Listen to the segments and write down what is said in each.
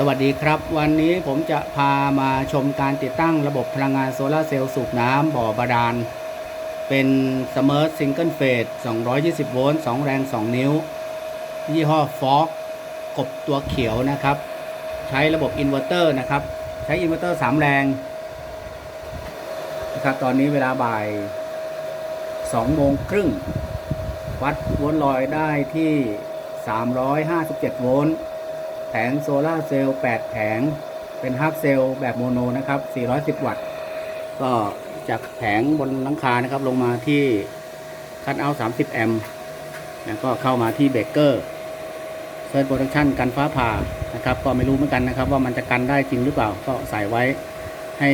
สวัสดีครับ วันนี้ผมจะพามาชมการติดตั้งระบบพลังงานโซลาเซลล์สูบน้ำบ่อบาดาล เป็น Smart Single Phase 220 โวลต์2แรง 2 นิ้ว ยี่ห้อฟอกกบตัวเขียวนะครับ ใช้ระบบอินเวอร์เตอร์นะครับ ใช้อินเวอร์เตอร์ 3 แรงนะครับตอนนี้เวลาบ่าย 2 โมงครึ่ง วัดโวลต์ลอยได้ที่ 357 โวลต์ แผงโซลาเซลล์8แผง เป็นฮาร์ฟเซลล์แบบโมโนนะครับ 410 วัตต์ ก็จากแผงบนหลังคานะครับ ลงมาที่คัทเอาท์30 แอมป์แล้วก็เข้ามาที่เบรกเกอร์เซิร์ชโปรดักชันกันฟ้าผ่านะครับ ก็ไม่รู้เหมือนกันนะครับ ว่ามันจะกันได้จริงหรือเปล่า ก็ใส่ไว้ให้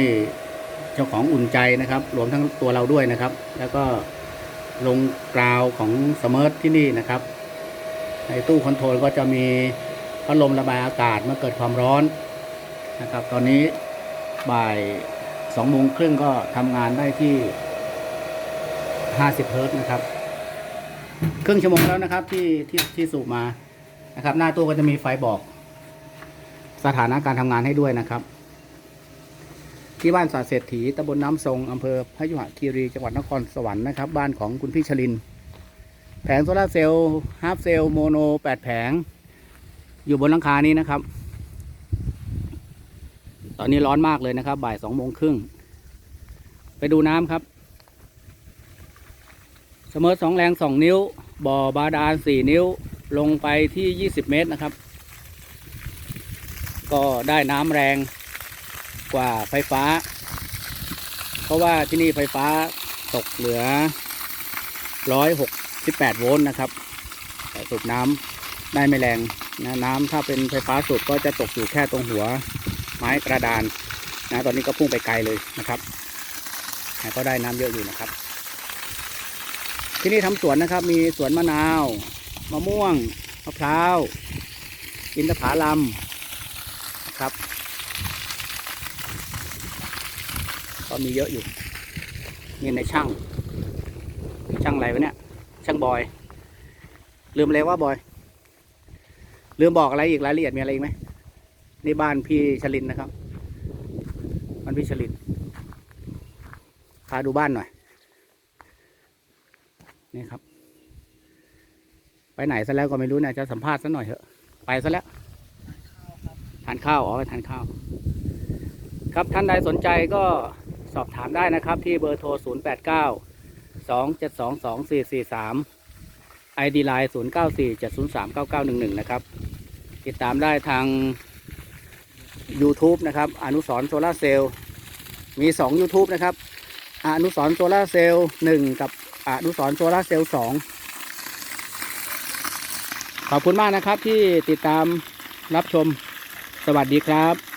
เจ้าของอุ่นใจนะครับ รวมทั้งตัวเราด้วยนะครับ แล้วก็ลงกราวของสม r ร์ทที่นี่นะครับ ในตู้คอนโทรลก็จะมี พัดลมระบายอากาศเมื่อเกิดความร้อนนะครับ ตอนนี้บ่ายสองโมงครึ่งก็ทำงานได้ที่ 50 เฮิร์ตนะครับ ครึ่งชั่วโมงแล้วนะครับที่ที่ที่สูบมานะครับ หน้าตู้ก็จะมีไฟบอก สถานะการทำงานให้ด้วยนะครับ ที่บ้านสาเศรษฐีตำบลน้ำทรงอำเภอพยุหคีรีจังหวัดนครสวรรค์นะครับ บ้านของคุณพี่ชลิน แผงโซลาเซลล์ฮาร์ฟเซลล์โมโน 8 แผง อยู่บนหลังคานี้นะครับ ตอนนี้ร้อนมากเลยนะครับ บ่ายสองโมงครึ่ง ไปดูน้ำครับ เสมอสองแรงสองนิ้ว บ่อบาดาลสี่นิ้ว ลงไปที่ยี่สิบเมตรนะครับ ก็ได้น้ำแรงกว่าไฟฟ้า เพราะว่าที่นี่ไฟฟ้าตกเหลือร้อยหกสิบแปดโวลต์นะครับแต่สูบน้ำ ได้ไม่แรงนะน้ำถ้าเป็นไฟฟ้าสูบก็จะตกอยู่แค่ตรงหัวไม้กระดานนะตอนนี้ก็พุ่งไปไกลเลยนะครับแต่ก็ได้น้ำเยอะอยู่นะครับ ที่นี่ทำสวนนะครับ มีสวนมะนาวมะม่วงมะพร้าวอินทผลัมครับ ก็มีเยอะอยู่นี่ในช่าง ช่างอะไรวะเนี่ย ช่างบอย ลืมอะไรว่าบอย ลืมบอกอะไรอีกรายละเอียดมีอะไรอีกไหมนี่บ้านพี่ชลินนะครับบ้านพี่ชลินพาดูบ้านหน่อยนี่ครับ ไปไหนซะแล้วก็ไม่รู้นะจะสัมภาษณ์ซะหน่อยเถอะไปซะแล้วทานข้าวอ๋อไปทานข้าว ครับท่านใดสนใจก็สอบถามได้นะครับ ที่เบอร์โทร 0 8 9 2 7 2 2 4 4 3 ID Line 0 9 4 7 0 3 9 9 1 1 นะครับ ติดตามได้ทาง YouTube นะครับ อนุสรโซลาเซลล์มี 2 YouTube นะครับ อนุสรโซลาเซลล์1กับอนุสรโซลาเซลล์2ขอบคุณมากนะครับที่ติดตามรับชมสวัสดีครับ